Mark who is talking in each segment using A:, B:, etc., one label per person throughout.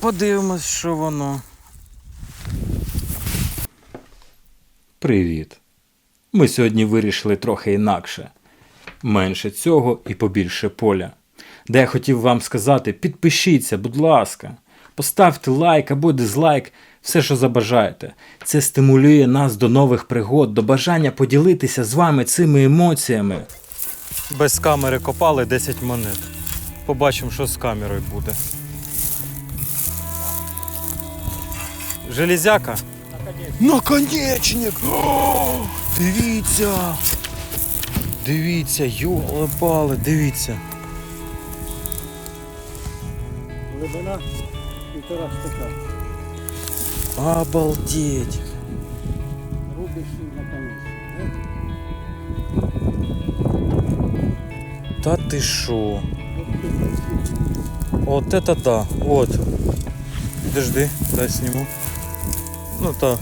A: подивимось, що воно.
B: Привіт. Ми сьогодні вирішили трохи інакше. Менше цього і побільше поля. Де я хотів вам сказати, підпишіться, будь ласка, поставте лайк або дизлайк, все, що забажаєте. Це стимулює нас до нових пригод, до бажання поділитися з вами цими емоціями.
A: Без камери копали 10 монет. Побачимо, що з камерою буде. Железяка?
B: Наконечник! О, дивіться! Дивіться, йоле пали, дивіться.
C: Глибина півтора штука.
B: Обалдеть!
C: Рубиш і на конець.
A: Та ти шо? Вот это да. Вот. Подожди, дай сниму. Ну та,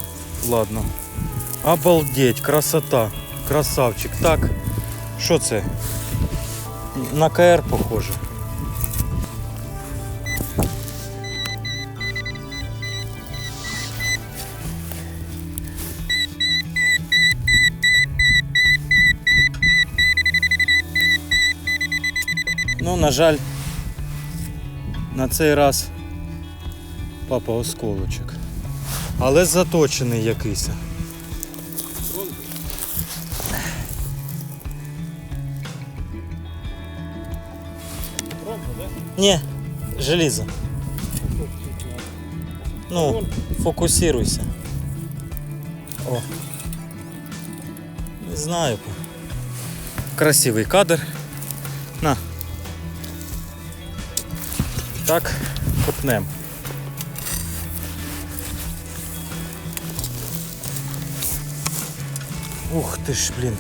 A: ладно. Обалдеть, красота. Красавчик. Так. Що це? На КР похоже. Ну, на жаль, на цей раз папа осколочок. Але заточений якийсь. Ні, желізо. Ну, фокусируйся. О. Не знаю. Красивий кадр. На. Так, копнем. Ух ти ж, блін.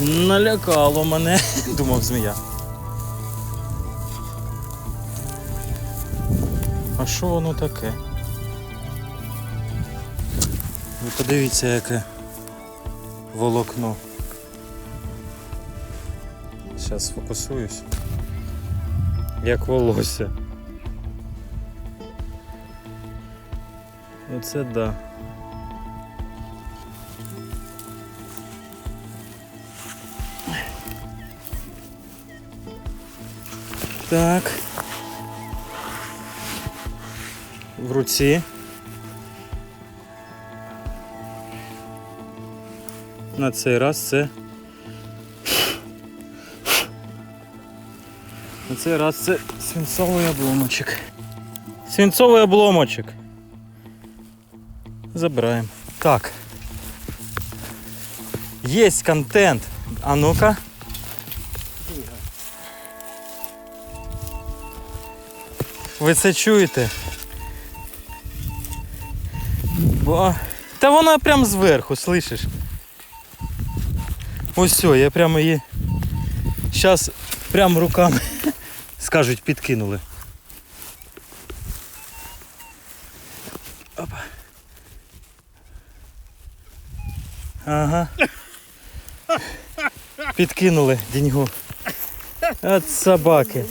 A: Налякало мене, думав змія. А що воно таке? Ви подивіться, яке волокно. Зараз сфокусуюсь. Як волосся. Оце да. Так. В руці. На цей раз це На цей раз це свинцовий обломочок. Свинцовий обломочок. Забираємо. Так. Є контент. А ну-ка. Ви це чуєте? Бо... Та вона прям зверху, слышиш? Ось все, я прямо її. Зараз прям руками скажуть, підкинули. Ага. Підкинули деньгу. От собаки.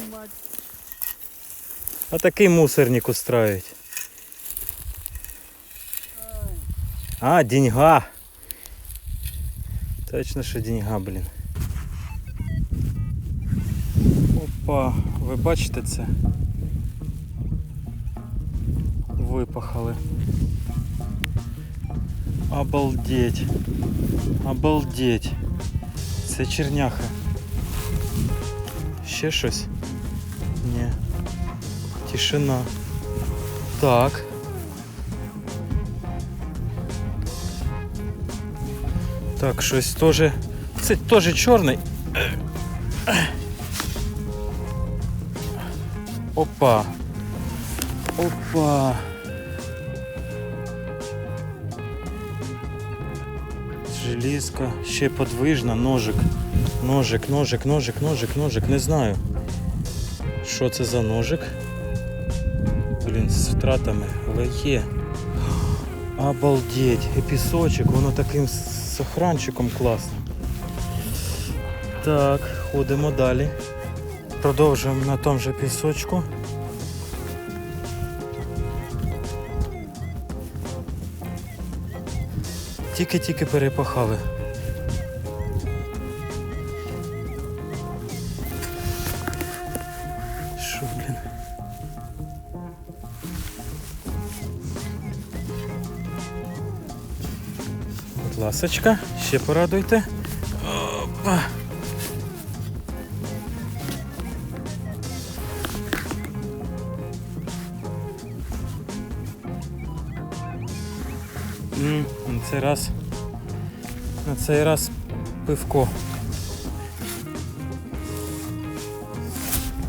A: А такий мусорник устраивать. А, деньга. Точно, що деньга, блін. Опа, ви бачите це? Випахали. Обалдеть. Обалдеть. Це черняха. Ще щось? Ні. Тишина. Так. Так, щось теж. Це теж чорний. Опа. Опа. Желізка, ще подвижна, ножик. Ножик, ножик, ножик, ножик, ножик, не знаю. Що це за ножик? Блін, з втратами, але є. Обалдеть, і пісочок, воно таким з охранчиком класно. Так, ходимо далі. Продовжуємо на тому же пісочку. Тільки-тільки перепахали. Що, блін? Ласочка, ще порадуйте. На цей раз пивко.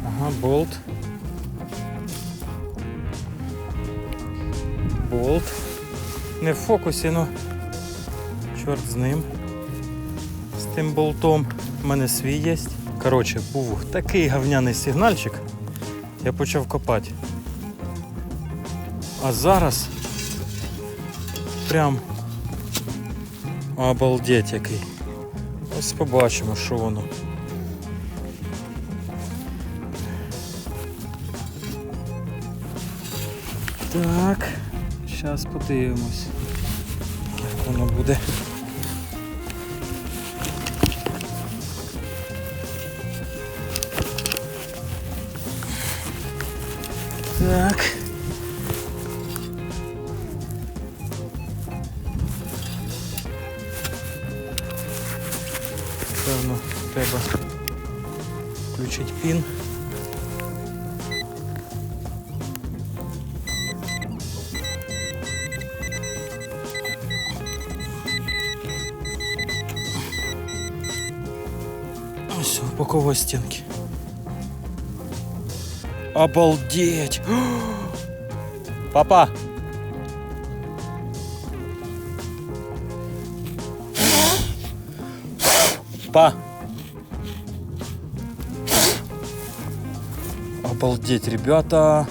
A: Ага, болт. Болт. Не в фокусі, ну. Чорт з ним. З тим болтом. У мене свій є. Коротше, був такий говняний сигнальчик. Я почав копати. А зараз прям обалдеть який. Ось побачимо, що воно. Так, зараз подивимось, як воно буде. Так. пін. Ось бокової стінки. Обалдеть! Папа! Обалдеть, ребята!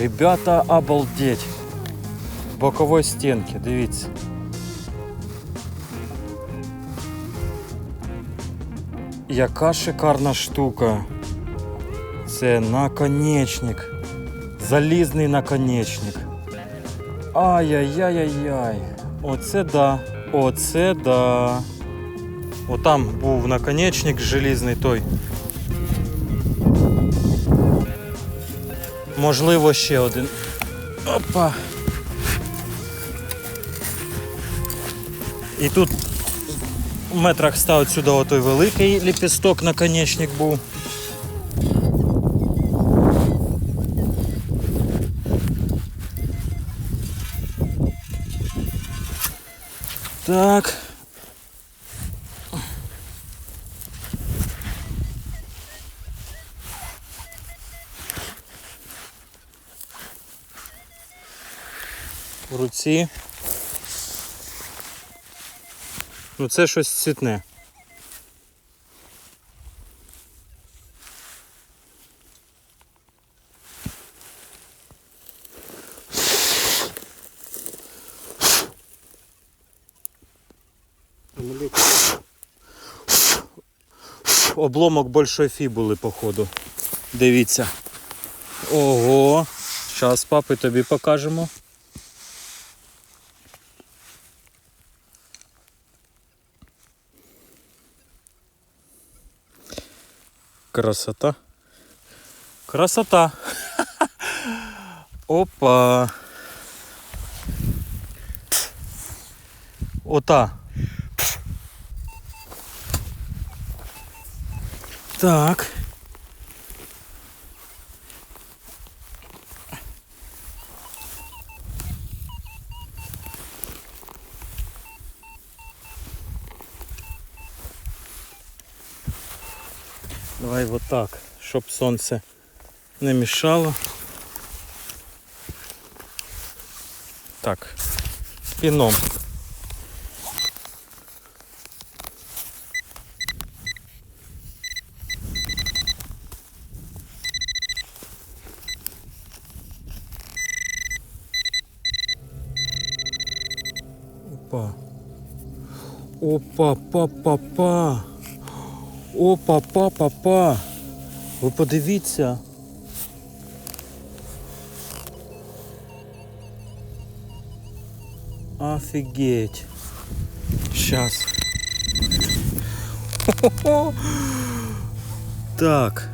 A: Ребята, обалдеть! Бокової стінки, дивіться. Яка шикарна штука. Це наконечник. Залізний наконечник. Ай-яй-яй-яй-яй. Оце да. Оце да. Отам був наконечник желізний той. Можливо, ще один. Опа. І тут в метрах став сюди отой великий ліпісток наконечник був. Так. В. Ну це щось цвітне. Обломок большой фібули, походу. Дивіться. Ого. Зараз, папи, тобі покажемо. Красота. Красота. Опа. Ота. Так. Вот так, щоб сонце не мішало. Так, піном. Опа. Опа, па, па, па. Опа, па, па, па. Ви подивіться. Офігеть. Щас. Хо-хо-хо. Так.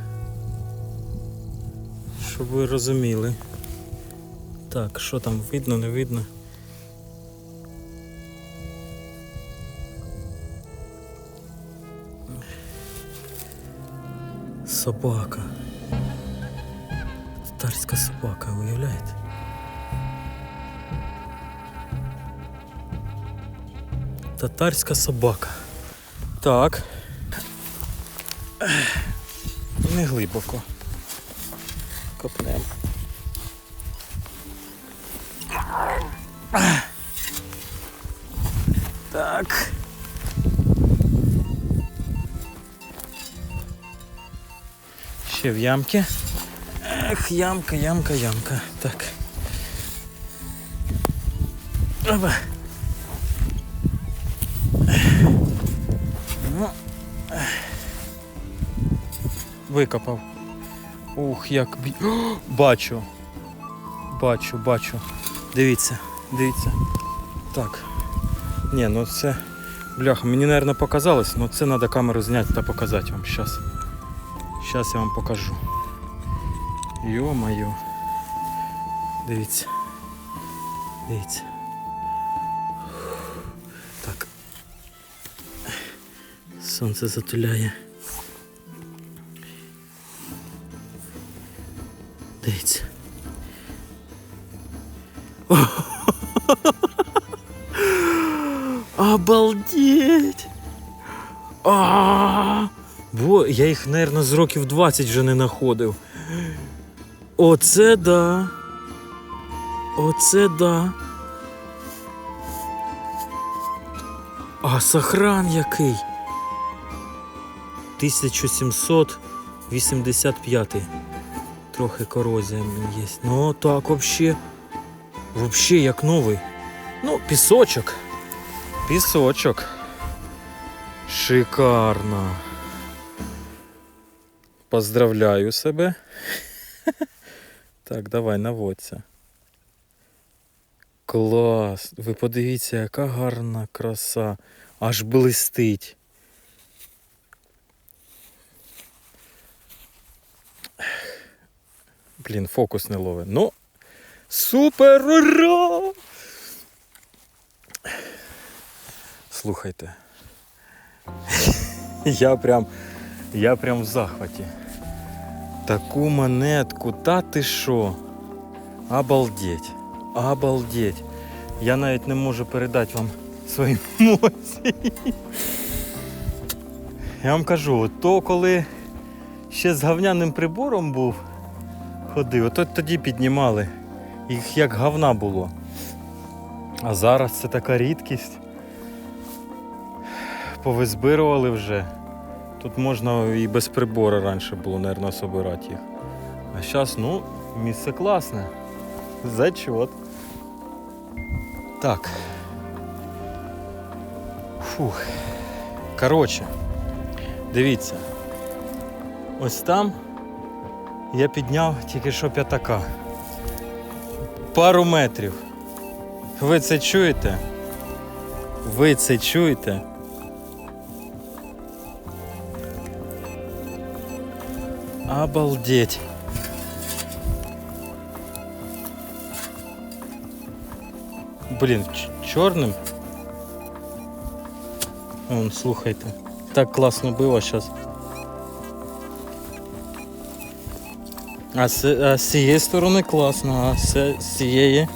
A: Щоб ви розуміли. Так, що там видно, не видно? Собака. Татарська собака, уявляєте? Татарська собака. Так. Не глибоко. Копнемо. Так. Ще в ямки. Ех, ямка, ямка, ямка. Так. Опа. Ну. Викопав. Ух, як бі... О, бачу. Бачу, бачу. Дивіться, дивіться. Так. Ні, ну це. Бляха, мені, мабуть, показалось, але це треба камеру зняти та показати вам. Щас. Щас я вам покажу. Йо-моє. Дивіться. Дивіться. Так. Сонце затуляє. Дивіться. Обалдеть! А, Бо я їх, мабуть, з років 20 вже не знаходив. Оце да. Оце да. А сохран який? 1785. Трохи корозія є. Ну так вообще. Вообще як новий. Ну, пісочок. Пісочок. Шикарно. Поздравляю себе. Так, давай, наводься. Клас. Ви подивіться, яка гарна краса. Аж блистить. Блін, фокус не ловить. Ну, супер! Ура! Слухайте. Я прям, я прям в захваті. Таку монетку, та ти що? Обалдеть. Обалдеть. Я навіть не можу передати вам свої емоції. Я вам кажу, то коли ще з говняним прибором був, ходив, то тоді піднімали. Їх як говна було. А зараз це така рідкість. Повизбирували вже. Тут можна і без прибору раніше було, мабуть, собирати їх. А зараз, ну, місце класне. Зачет. Так. Фух. Коротше, дивіться. Ось там я підняв тільки що п'ятака. Пару метрів. Ви це чуєте? Ви це чуєте? Обалдеть. Блін, ч- чорним. Вон, слухайте. Так класно було зараз. А з, а з цієї сторони класно, а з, з цієї.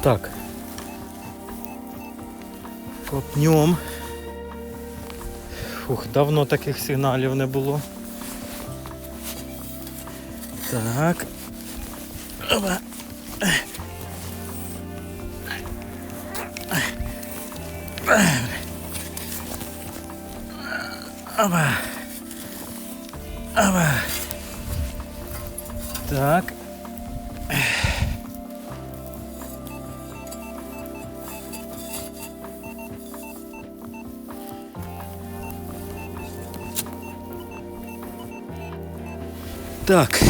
A: Так. Копнем. Фух, давно таких сигналів не було. Так. Опа. Опа. Опа. Так. Так.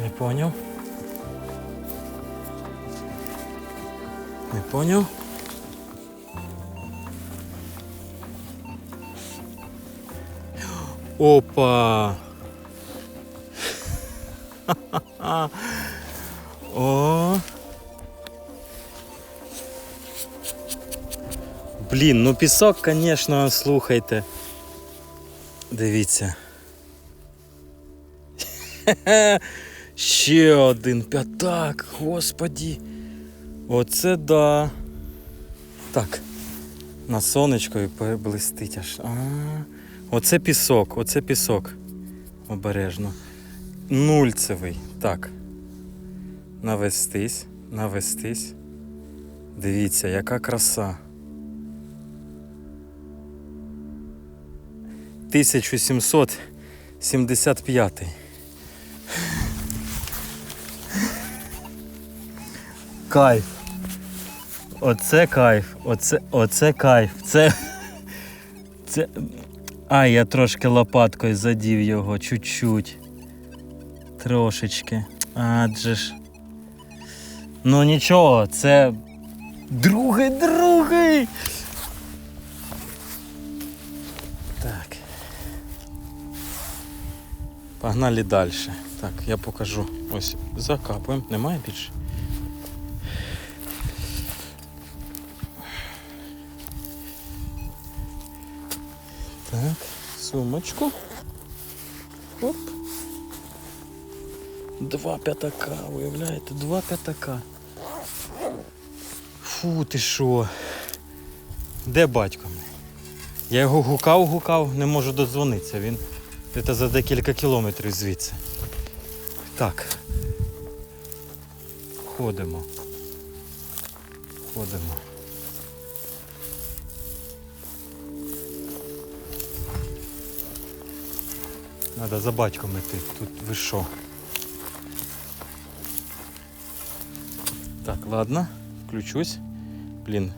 A: Не понял. Не понял. Опа! О! Блін, ну пісок, звісно, слухайте. Дивіться. Ще один п'ятак, господі. Оце да. Так. На сонечко і блистить аж. А, оце пісок, оце пісок. Обережно. Нульцевий. Так. Навестись, навестись. Дивіться, яка краса. 1775. Кайф. Оце кайф. Оце, оце кайф. Це. Це. Ай, я трошки лопаткою задів його, чуть-чуть. Трошечки. Адже ж. Ну нічого, це. Другий, другий! Погнали далі. Так, я покажу. Ось закапуємо. Немає більше? Так, сумочку. Оп. Два п'ятака, уявляєте? Два п'ятака. Фу, ти що? Де батько мій? Я його гукав, гукав, не можу додзвонитися. Він це за декілька кілометрів звідси. Так. Ходимо. Ходимо. Надо за батьком іти. Тут ви що? Так, ладно, включусь. Блін,